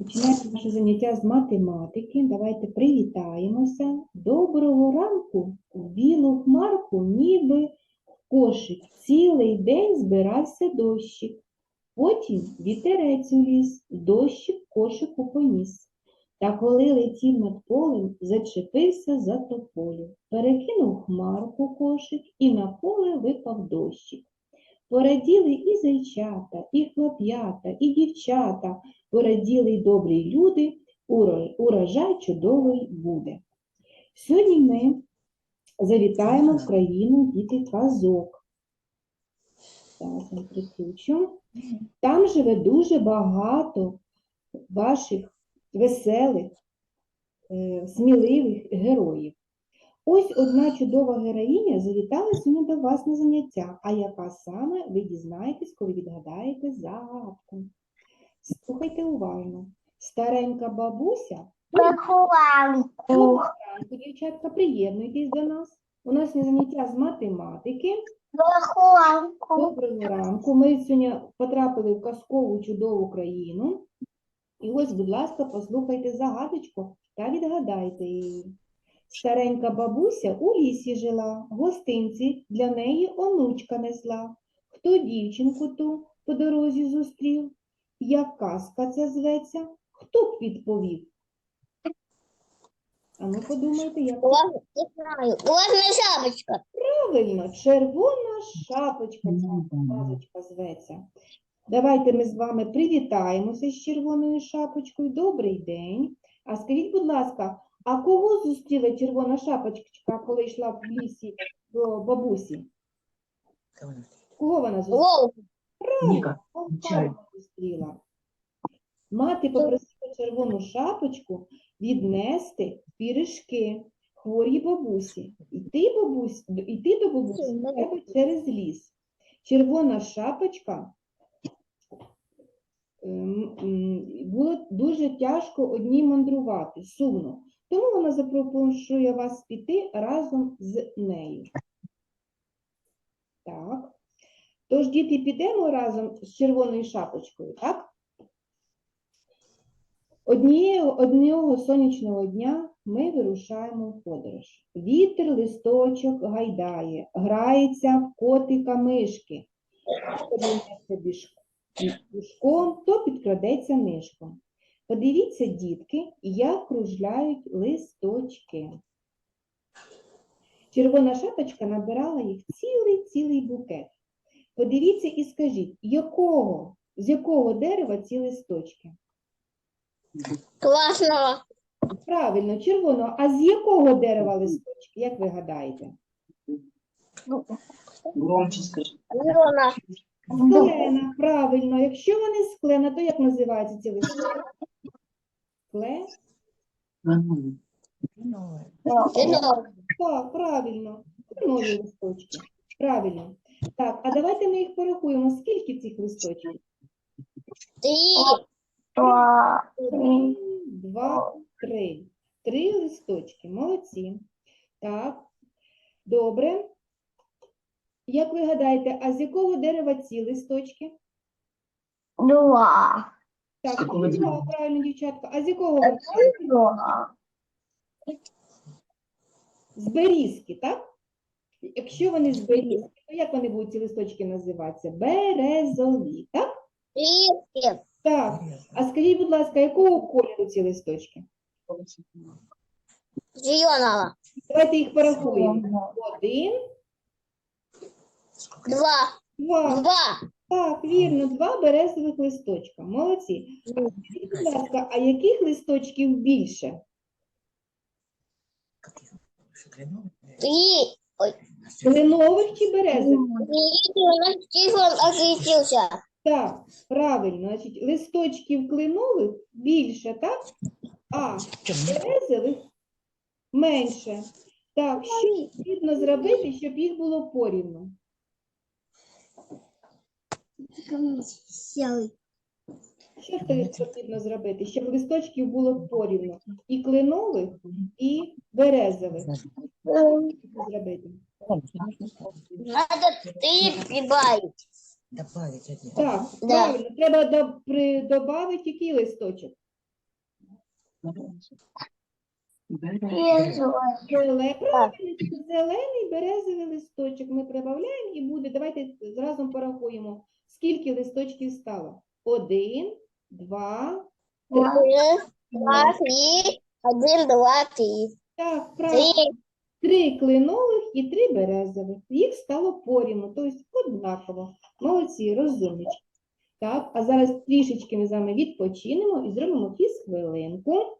Починаємо наше заняття з математики. Давайте привітаємося. Доброго ранку в білу хмарку, ніби в кошик. Цілий день збирався дощик. Потім вітерець у ліс, дощик кошику поніс. Та коли летів над полем, зачепився за тополю. Перекинув хмарку кошик, і на поле випав дощик. Пораділи і зайчата, і хлоп'ята, і дівчата, пораділи й добрі люди, урожай чудовий буде. Сьогодні ми завітаємо в країну діти казок. Прикручу. Там живе дуже багато ваших веселих, е, сміливих героїв. Ось одна чудова героїня завітала сьогодні до вас на заняття. А яка саме ви дізнаєтесь, коли відгадаєте загадку? Слухайте уважно. Старенька бабуся. Доброго ранку, дівчатка, приєднуйтесь до нас. У нас є заняття з математики. Вихованку. Доброго ранку. Ми сьогодні потрапили в казкову чудову країну. І ось, будь ласка, послухайте загадочку та відгадайте її. Старенька бабуся у лісі жила, гостинці для неї онучка несла. Хто дівчинку ту по дорозі зустрів? Як казка це зветься? Хто б відповів? А ну подумайте, як не знаю. Шапочка. Правильно, червона шапочка ця казочка зветься. Давайте ми з вами привітаємося з червоною шапочкою. Добрий день. А скажіть, будь ласка, а кого зустріла червона шапочка, коли йшла в лісі до бабусі? Кого вона зустріла? Вовк. Ніка, Зустріла. Мати попросила червону шапочку віднести пірішки хворій бабусі. Іти, бабусь, іти до бабусі треба через ліс. Червона шапочка ем, було дуже тяжко одній мандрувати, сумно. Тому вона запрошує вас піти разом з нею. Так. Тож, діти, підемо разом з червоною шапочкою, так? Однією, одного сонячного дня ми вирушаємо в подорож. Вітер листочок гайдає, грається в котика мишки. Пушком, то підкрадеться нишком. Подивіться, дітки, як кружляють листочки. Червона шапочка набирала їх цілий-цілий букет. Подивіться і скажіть, якого, з якого дерева ці листочки? Класного. Правильно, червоного. А з якого дерева листочки, як ви гадаєте? Громче скажи. Зелена. З клена, правильно. Якщо вони з клена, то як називаються ці листочки? Кле? Так, правильно. Кленові листочки. Правильно. Так, а давайте ми їх порахуємо. Скільки цих листочків? Три. Один, два, три. Три листочки. Молодці. Так, добре. Як ви гадаєте, а з якого дерева ці листочки? Два. Так, якого два, дерева? правильно, дівчатка. А з якого вони? Два. З берізки, так? Якщо вони з берізки, то як вони будуть ці листочки називатися? Березові, так? Три. Так. А скажіть, будь ласка, якого кольору ці листочки? Зеленого. Давайте їх порахуємо. Один, Два. два. Два. Так, вірно, два березових листочка. Молодці. А скажіть, будь ласка, а яких листочків більше? Три. Кленових чи березових? Так, правильно. Значить, листочків кленових більше, так? А березових менше. Так, що потрібно зробити, щоб їх було порівну? Що тобі потрібно зробити, щоб листочків було порівну? І кленових, і березових. Що зробити? Надо три прибавить. Добавить один. Так, Да. правильно, треба до, при, добавити який листочок? Зеле- правильно, зелений березовий листочок ми прибавляємо і буде. Давайте разом порахуємо, скільки листочків стало. Один, два, три. Один, два, три. Один, два, три. Так, правильно. Три. Три кленових і три березових. Їх стало порівну, тобто однаково. Молодці, розумнички. Так, а зараз трішечки ми з вами відпочинемо і зробимо фіз-хвилинку.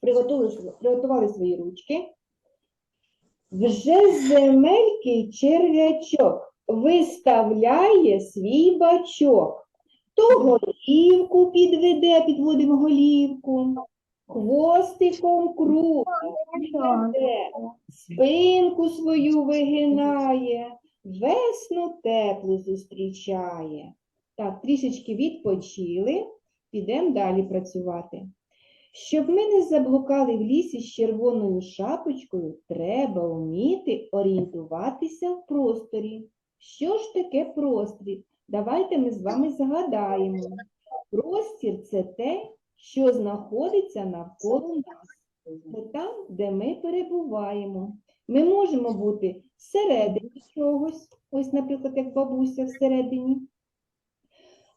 Приготували, приготували свої ручки. Вже земелький черв'ячок виставляє свій бачок. То голівку підведе, підводимо голівку, хвостиком круг, підведе, спинку свою вигинає, весну теплу зустрічає. Так, трішечки відпочили, підемо далі працювати. Щоб ми не заблукали в лісі з червоною шапочкою, треба вміти орієнтуватися в просторі. Що ж таке простір? Давайте ми з вами згадаємо. Простір це те, що знаходиться навколо нас. Це там, де ми перебуваємо. Ми можемо бути всередині чогось, ось, наприклад, як бабуся всередині,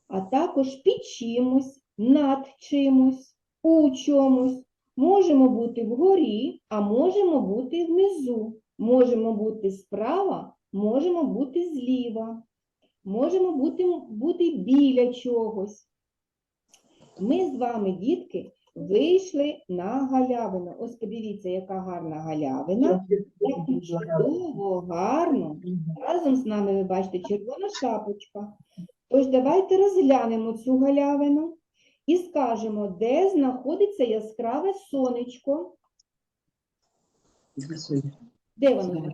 а також під чимось, над чимось, у чомусь. Можемо бути вгорі, а можемо бути внизу. Можемо бути справа, можемо бути зліва. Можемо бути, бути біля чогось. Ми з вами, дітки, вийшли на галявину. Ось подивіться, яка гарна галявина. Як чудово, гарно. Разом з нами ви бачите червона шапочка. Тож давайте розглянемо цю галявину і скажемо, де знаходиться яскраве сонечко. Де воно.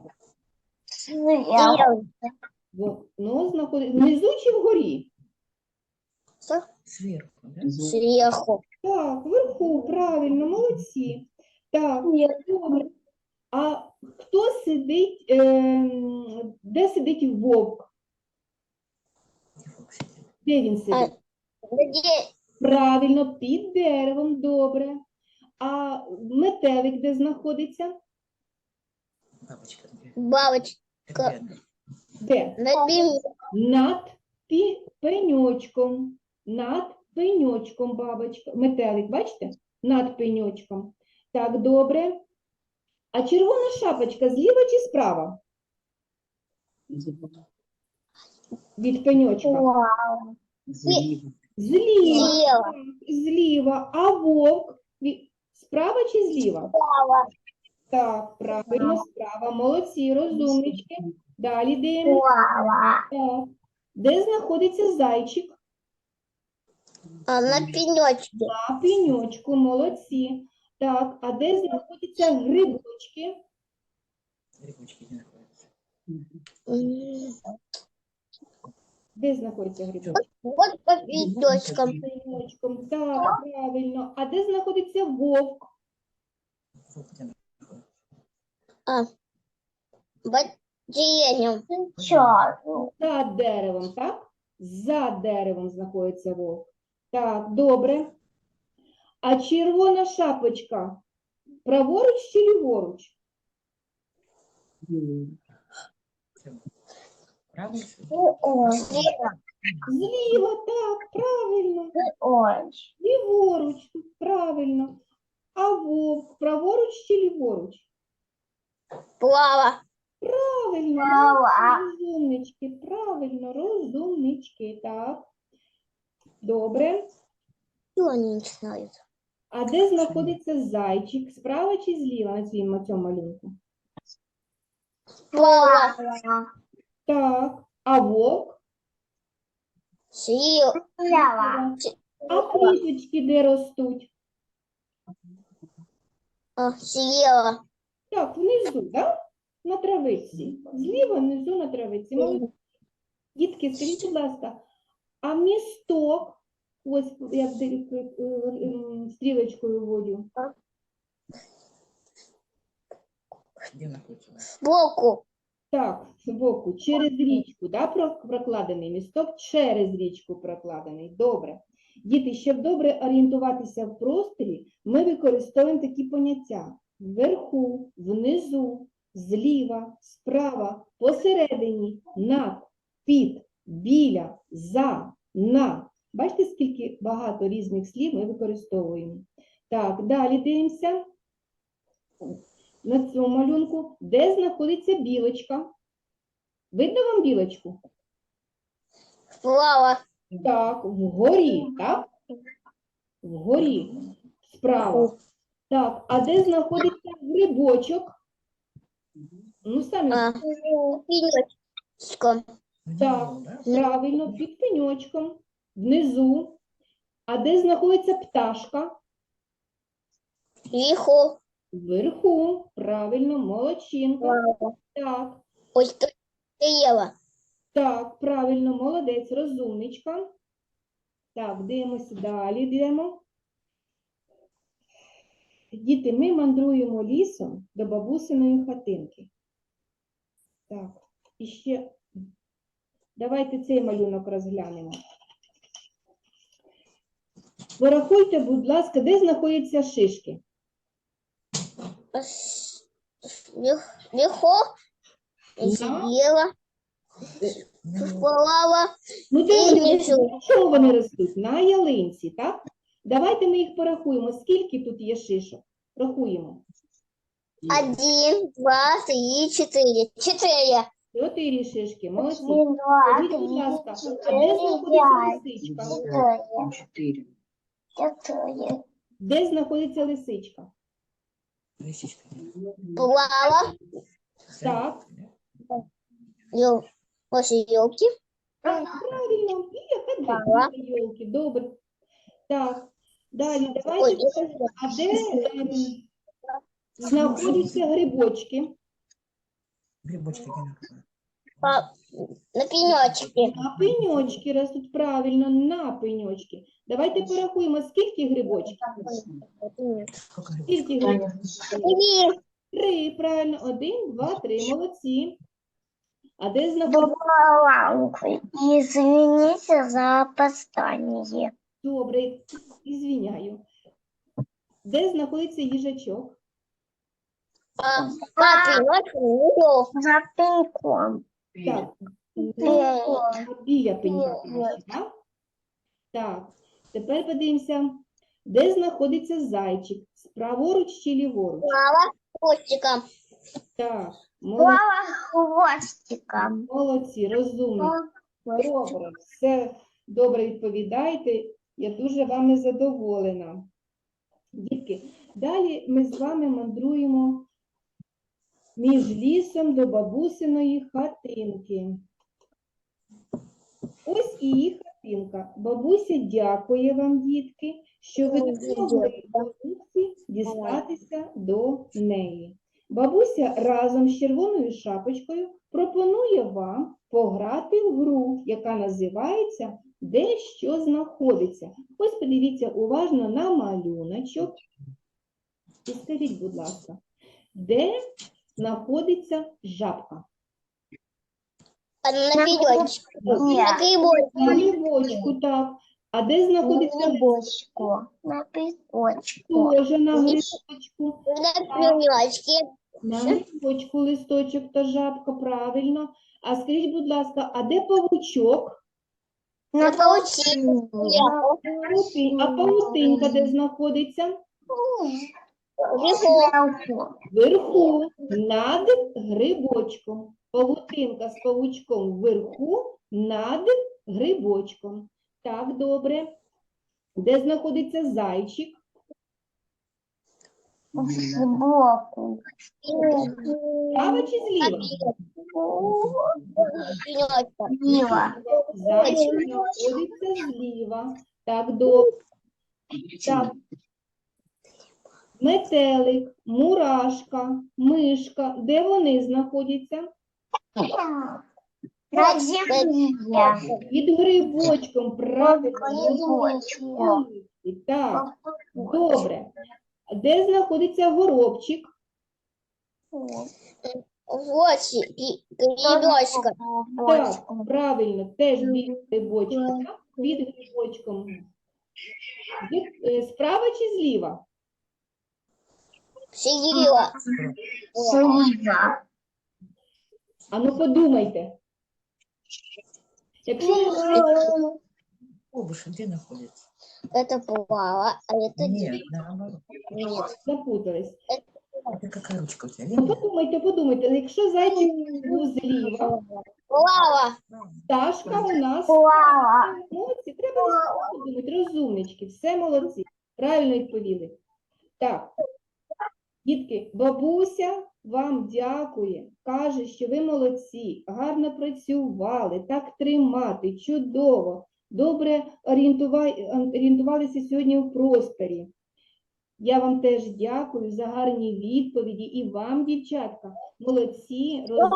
Воно знаходиться внизу чи вгорі? Сверху, да? Сверху. Так, вверху, правильно, молодці. Так, добре. А хто сидить, ем, де сидить вовк? Де він сидить? Где? Правильно, під деревом, добре. А метелик де знаходиться? Бабочка. Бабочка. Рядом. Де? На. Над пі- пеньочком. Над пеньочком бабочка. Метелик, бачите? Над пеньочком. Так, добре. А червона шапочка зліва чи справа? Від пеньочка. Зліва. Зліва. Зліва. А вовк справа чи зліва? Справа. Так, правильно, справа. Молодці, розумнички. Далі дивимося. Так. Де знаходиться зайчик? А на пенечке. На пеньочку, молодці. Так, а де знаходяться грибочки? Грибочки не находятся. Де знаходяться грибочки? Вот по. Пеньочком, так, правильно. А де знаходиться вовк? А. Под деревом. За деревом, так? За деревом знаходиться вовк. Так, добре. А червона шапочка праворуч чи ліворуч? Правда? всё? Слева. Зліва, так, правильно. Ліворуч, правильно. А вовк праворуч чи ліворуч? Справа. Правильно, розумнички, правильно, розумнички, так. Добре. А де знаходиться зайчик? Справа чи зліва на цьому цьому малюнку? Справа. Так. А вовк? Слева. А квіточки де ростуть? А, Слева. Так, внизу, так? На травиці. Зліва, внизу на травиці. Молодці. Дітки, скажіть, будь ласка, а місток, ось я де- е, е, м, стрілочкою водю? Сбоку. Так, збоку, через річку, да, прокладений місток, через річку прокладений. Добре. Діти, щоб добре орієнтуватися в просторі, ми використовуємо такі поняття: вверху, внизу, зліва, справа, посередині, над, під, біля, за, на. Бачите, скільки багато різних слів ми використовуємо. Так, далі дивимося на цьому малюнку, де знаходиться білочка. Видно вам білочку? Слава. Так, вгорі, так? Вгорі, справа. Так, а де знаходиться грибочок? Ну, самі А, пенечком. Так. правильно, під пеньочком, внизу. А де знаходиться пташка? Вверху. Вверху, правильно, молодчинка. Так, что ты ела? так, правильно, молодець, розумничка. Так, дивимося далі, йдемо. Діти, ми мандруємо лісом до бабусиної хатинки. Так, і ще давайте цей малюнок розглянемо. Порахуйте, будь ласка, де знаходяться шишки? Ела. Слава. Ну? На чому вони ростуть? На ялинці, так? Давайте ми їх порахуємо. Скільки тут є шишок? Рахуємо. Один, два, три, четыре. Четыре. Чотири шишки, молодці. Один, два, Скажіть, будь ласка, а де знаходиться лисичка? Четыре. четыре. Де знаходиться лисичка? Лисичка. Слава. Так. Ел. После елки. Так, правильно, біля Ага. хати, біля йолки, добре. Так, далі, давайте, а де знаходяться грибочки? Грибочки где находятся? на пенечке. На пеньочки ростуть, правильно, на пеньочки. Давайте порахуємо, скільки грибочків? Сколько? Скільки грибочків? Три. Три, правильно, один, два, три, молодці. А де знаходиться? Извините за опоздание. Добре, ізвиняю. Де знаходиться їжачок? За пеньком. Так, Біля. пенька, так? Так, тепер подивимося, де знаходиться зайчик? Праворуч чи ліворуч? Слава. Хвостиком. Так, молодці, хвостиком. молодці, розумні. Добре, все добре відповідаєте. Я дуже вами задоволена. Дітки, далі ми з вами мандруємо між лісом до бабусиної хатинки. До її хатинка. Бабуся дякує вам, дітки, що ви допомогли бабусі дістатися до неї. Бабуся разом з червоною шапочкою пропонує вам пограти в гру, яка називається Де що знаходиться. Ось подивіться уважно на малюночок. І скажіть, будь ласка, де знаходиться жабка? На пенечке. На. На грибочку, так. А де знаходиться грибочку. На пенечку. теж на грибочку? На пенечке. На грибочку листочок та жабка, правильно. А скажіть, будь ласка, а де павучок? На паутине. А паутинка де знаходиться? Вверху. Вверху, над грибочком. Павутинка з павучком вверху, над грибочком. Так, добре. Де знаходиться зайчик? Сбоку. Справа чи зліва? Слева. Зайчик знаходиться зліва. Так, добре. Так. Метелик, мурашка, мишка. Де вони знаходяться? На земле. Під грибочком, правильно. Грибочку. молодці. Так, добре. Де знаходиться горобчик? И грибочка. Так, правильно, теж біля грибочка. так? Під грибочком. Де- е, Справа чи зліва? Слева. Слева. А ну подумайте. Якщо Обуш где находится? Это плава, а это Нет, наоборот. нет. запутались, Это какая ручка у тебя? ну Левая? подумайте, подумайте, якщо зайчик був зліва, Плава. пташка у нас Плава. молодці, треба подумати, розумнички, все молодці, правильно відповіли. Так, дітки, бабуся вам дякує, каже, що ви молодці, гарно працювали, так тримати, чудово, добре орієнтувалися сьогодні в просторі. Я вам теж дякую за гарні відповіді і вам, дівчатка, молодці, роз...